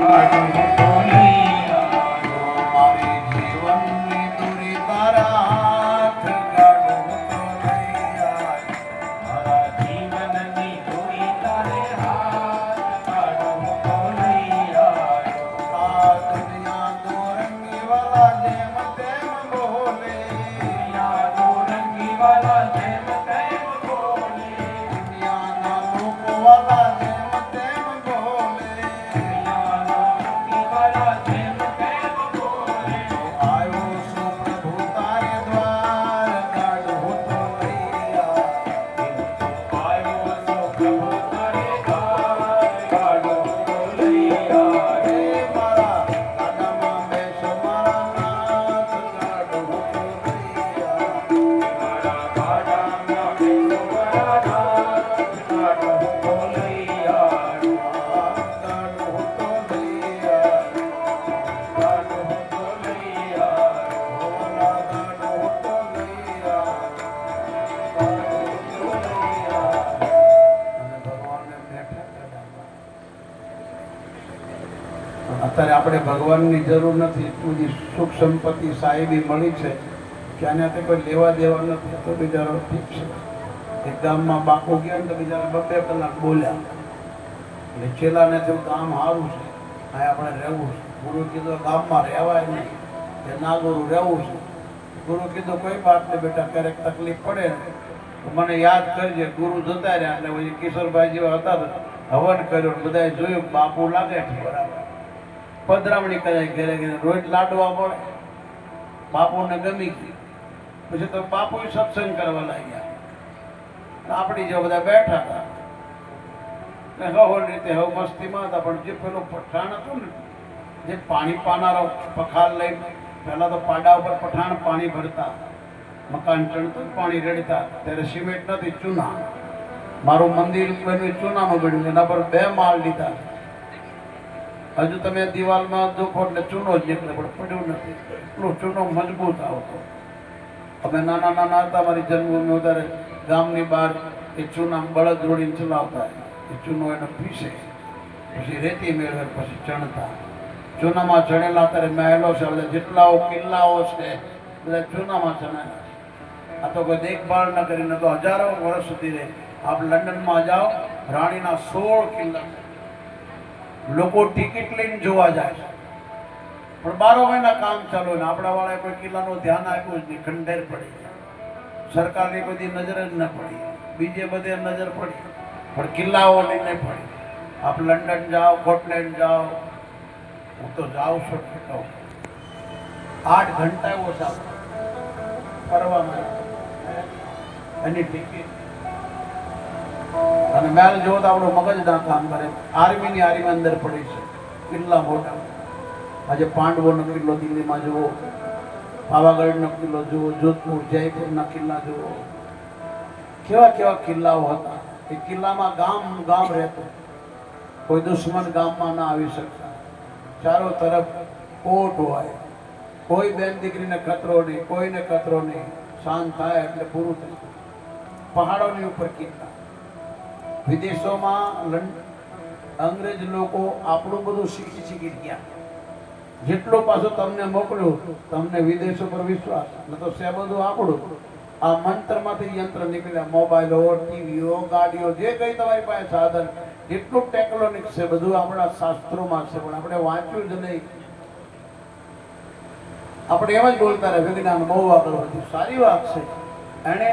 મારી અત્યારે આપણે ભગવાનની જરૂર નથી. બીજી સુખ સંપત્તિ સાહેબી મળી છે કે આનાથી કોઈ લેવા દેવા નથી. તો બિચારો ઠીક છે. એક ગામમાં બાપુ ગયા ને તો બિચારા બબે કલાક બોલ્યા. એટલે છેલ્લાને થયું ગામ સારું છે. આ આપણે રહેવું છે. ગુરુ કીધું ગામમાં રહેવાય નહીં. કે ના ગુરુ રહેવું છે. ગુરુ કીધું, કોઈ વાત નહીં બેટા ક્યારેક તકલીફ પડે ને, તો મને યાદ કરજે. ગુરુ જતા રહ્યા એટલે પછી કિશોરભાઈ જેવા હતા હવન કર્યો બધાએ જોયું બાપુ લાગે છે બરાબર. પધરામણી કરાય ઘરે ઘરે રોજ લાડવા મળે. બાપુને ગમી ગઈ. પછી તો બાપુ સત્સંગ કરવા લાગ્યા. અને આપણી જે બધા બેઠા હતા. ને હવળ રીતે હવે મસ્તીમાં હતા, પણ જે પેલો પઠાણ હતું ને, જે પાણી પાનારો પખાલ લઈને, પહેલા તો પાડા ઉપર પઠાણ પાણી ભરતા. મકાન ચણતું ને પાણી રેડતા. ત્યારે સિમેન્ટ નથી, ચૂના. મારું મંદિર બન્યું, ચૂનામાં બન્યું. એના પર બે માળ લીધા. હજુ તમે દિવાલમાં જોખો એટલે ચૂનો જ નીકળે પણ પડ્યું નથી. એટલો ચૂનો મજબૂત આવતો. અમે નાના નાના હતા, મારી જન્મભૂમિ વધારે. ગામની બહાર એ ચૂના બળદ રોડીને ચલાવતા. એ ચૂનો એને પીસે. પછી રેતી મેળવે, પછી ચણતા. ચૂનામાં ચણેલા અત્યારે મહેલો છે, એટલે જેટલાઓ કિલ્લાઓ છે, બધા ચૂનામાં ચણાયેલા આ તો કોઈ દેખભાળ ન કરીને તો હજારો વર્ષ સુધી રહે. આપ લંડનમાં જાઓ, રાણીના સોળ કિલ્લા. લોકો ટિકિટ લઈને જોવા જાય છે. પણ બારો મહિના કામ ચાલુ ને આપણા વાળાએ કોઈ કિલ્લાનું ધ્યાન આપ્યું જ નહીં, ખંડેર પડી સરકારની બધી નજર જ ન પડી. બીજે બધે નજર પડી. પણ કિલ્લાઓની નહીં પડી. આપ લંડન જાઓ, સ્કોટલેન્ડ જાઓ, હું તો જાઉં છું કેટલો આઠ ઘંટા એવો સાહેબ ફરવામાં એની ટિકિટ અને મેલ જો તો આપણું મગજ ના કામ કરે. આર્મીની આર્મી અંદર પડી છે. કિલ્લા મોટા. આજે પાંડવોનો કિલ્લો દિલ્હીમાં જુઓ. પાવાગઢનો કિલ્લો જુઓ. જોધપુર, જયપુરના કિલ્લા જુઓ. કેવા કેવા કિલ્લાઓ હતા. એ કિલ્લામાં ગામ ગામ રહેતું. કોઈ દુશ્મન ગામમાં ના આવી શકતા. ચારો તરફ કોટ હોય. કોઈ બેન દીકરીને ખતરો નહીં, કોઈને ખતરો નહીં. શાંત થાય એટલે પૂરું થઈ પહાડોની ઉપર કિલ્લા. વિદેશોમાં અંગ્રેજ લોકો આપણું બધું શીખી શીખી ગયા. જેટલો પાછો તમને મોકલ્યો, તમને વિદેશો પર વિશ્વાસ, ન તો છે બધું આપણું આ મંત્રમાંથી યંત્ર નીકળ્યા. મોબાઈલો ટીવીઓ ગાડીઓ, જે કંઈ તમારી પાસે સાધન, જેટલું ટેકનોલોજી છે, બધું આપણા શાસ્ત્રોમાં છે, પણ આપણે વાંચ્યું જ નહીં. આપણે એમ જ બોલતા રહે વિજ્ઞાન બહુ આગળ વધ્યું. સારી વાત છે. એણે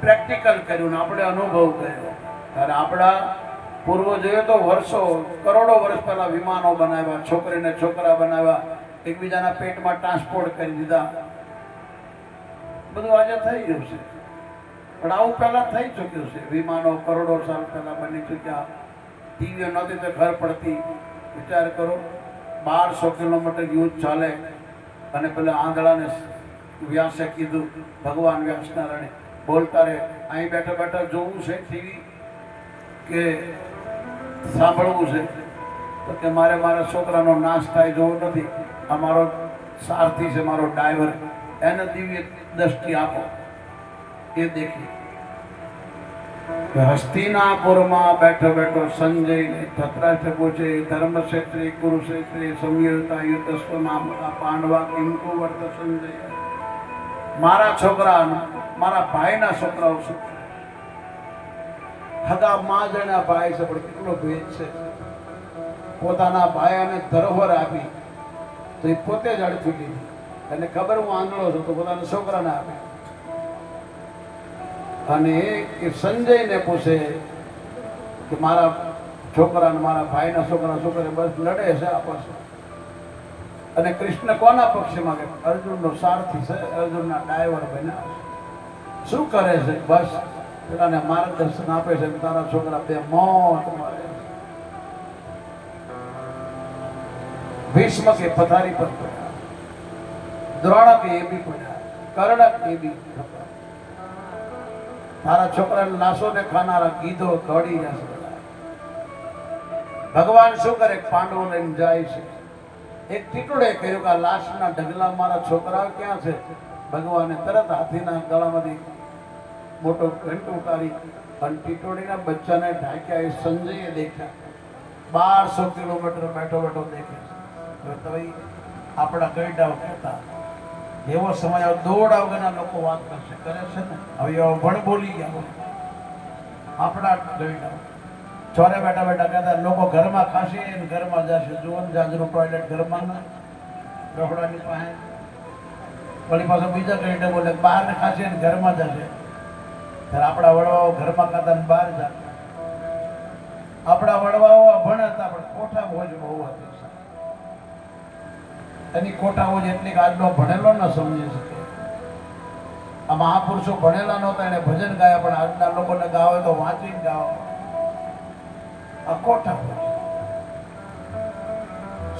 પ્રેક્ટિકલ કર્યું ને આપણે અનુભવ કર્યો. ત્યારે આપણા પૂર્વજોએ તો વર્ષો, કરોડો વર્ષ પહેલાં વિમાનો બનાવ્યા, છોકરીને છોકરા બનાવ્યા, એકબીજાના પેટમાં ટ્રાન્સપોર્ટ કરી દીધા. બધું આજે થઈ ગયું છે. પણ આવું પહેલાં થઈ ચૂક્યું છે. વિમાનો કરોડો સાલ પહેલાં બની ચૂક્યા. ટીવીઓ નહોતી તો ઘર પડતી. વિચાર કરો, બારસો કિલોમીટર યુદ્ધ ચાલે. અને પેલા આંધળાને વ્યાસે કીધું, ભગવાન વ્યાસનારાયણે, બોલતા રહે. અહીં બેઠા બેઠા જોવું છે ટીવી કે સાંભળવું છે, તો કે મારે મારા છોકરાનો નાશ થાય જોવો નથી. આ મારો સારથી છે, મારો ડ્રાઈવર એને દિવ્ય દ્રષ્ટિ આપો. એ દેખી. હસ્તિનાપુરમાં બેઠો બેઠો સંજય ધતરાષ્ટ્ર પૂછે, ધર્મક્ષેત્રે, કુરુક્ષેત્રે, સંયુક્તા યુદ્ધસ્વમાં પાંડવા કિંકુ વર્ત સંજય? મારા છોકરા મારા ભાઈના છોકરાઓ શું? હગા માં જણા ભાઈ છે, પણ કેટલો ભેદ છે? પોતાના ભાયાને ધરોહર આપી તો એ પોતે જ અડકી લીધી. એને ખબર હું આંધળો છું, તો પોતાના છોકરાને આપે. અને એ સંજયને પૂછે કે મારા છોકરા મારા ભાઈના છોકરા છોકરા બસ લડે છે આપસ અને કૃષ્ણ કોના પક્ષમાં અર્જુનનો સારથી છે, અર્જુનના ડ્રાઈવર બન્યા શું કરે છે? બસ પેલાને માર્ગદર્શન આપે છે તારા છોકરા બે મોત મારે ભીષ્મ કે પથારી પર પડ્યા. દ્રોણ કે એ બી પડ્યા. કર્ણ એ બી તારા છોકરાને લાશો ને ખાનારા ગીધો દોડી જશે ભગવાન શું કરે? પાંડવો લઈને જાય છે. એક ટીટુડે કહ્યું કે લાશના ઢગલા મારા છોકરાઓ ક્યાં છે? ભગવાને તરત હાથીના ગળામાંથી મોટો ઘંટ ઉતારી અને ટીટોડીના બચ્ચાને ઢાંક્યા એ સંજયે દેખ્યા. બારસો કિલોમીટર બેઠો બેઠો દેખે છે હવે તમે આપણા ગઈડાઓ કહેતા, એવો સમય આવે દોડ વગરના લોકો વાત કરશે, કરે છે ને? હવે એવા ભણ બોલી ગયા હોય. આપણા ગઈડાઓ ચોરે બેઠા બેઠા કહેતા, લોકો ઘરમાં ખાશે ને ઘરમાં જશે. જુઓ ને જાજરું ટોયલેટ ઘરમાં ના. રખડાની પાસે. વળી પાછો બીજા ગઈડે બોલે, બહાર ને ખાશે ને ઘરમાં જશે. ત્યારે આપણા વડવાઓ ઘરમાં કરતા બહાર જતા આપણા વડવાઓ અભણ હતા, પણ કોઠા ભોજ બહુ હતી એની કોઠા ભોજ એટલી કે આજનો ભણેલો ન સમજી શકે. આ મહાપુરુષો ભણેલા નહોતા, એને ભજન ગાયા, પણ આજના લોકોને ગાવે તો વાંચીને ગાવા. આ કોઠા ભોજ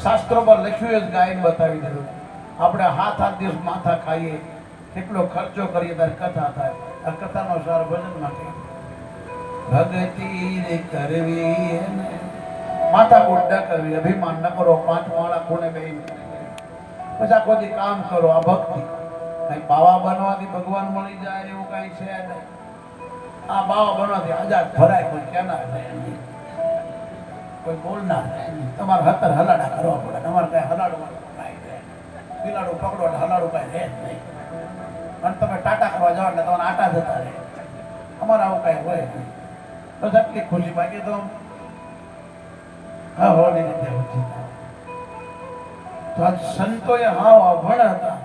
શાસ્ત્રોમાં લખ્યું જ ગાયન બતાવી દીધું. આપણે હાથ હાથ દિવસ માથા ખાઈએ, કેટલો ખર્ચો કરીએ, ત્યારે કથા થાય. આ કથાનો સાર ભજન માટે. ભગતિ રે કરવી માતા ગોડા કરવી અભિમાન ન કરો પાંચ વાળા કોને બેહીને પછી આખો દી કામ કરો, આ ભક્તિ. કઈ બાવા બનવાથી ભગવાન મળી જાય એવું કઈ છે નહીં. આ બાવા બનવાથી હજાર ભરાય કોઈ કેના કોઈ બોલના તમારે હતર હલાડા કરવા પડે. તમારે કઈ નહીં. પકડો હલાડું કાંઈ રહે જ નહીં. અને તમે ટાટા કરવા જાઓ એટલે તમારા આટા જતા રહે. અમારે આવું કાંઈ હોય નહીં. બસ આટલી ખુલ્લી બાકી તો હા હોવાની રીતે. તો સંતોએ હાવ અભણ હતા.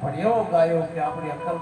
પણ એવો ગાયો કે આપણી અકલ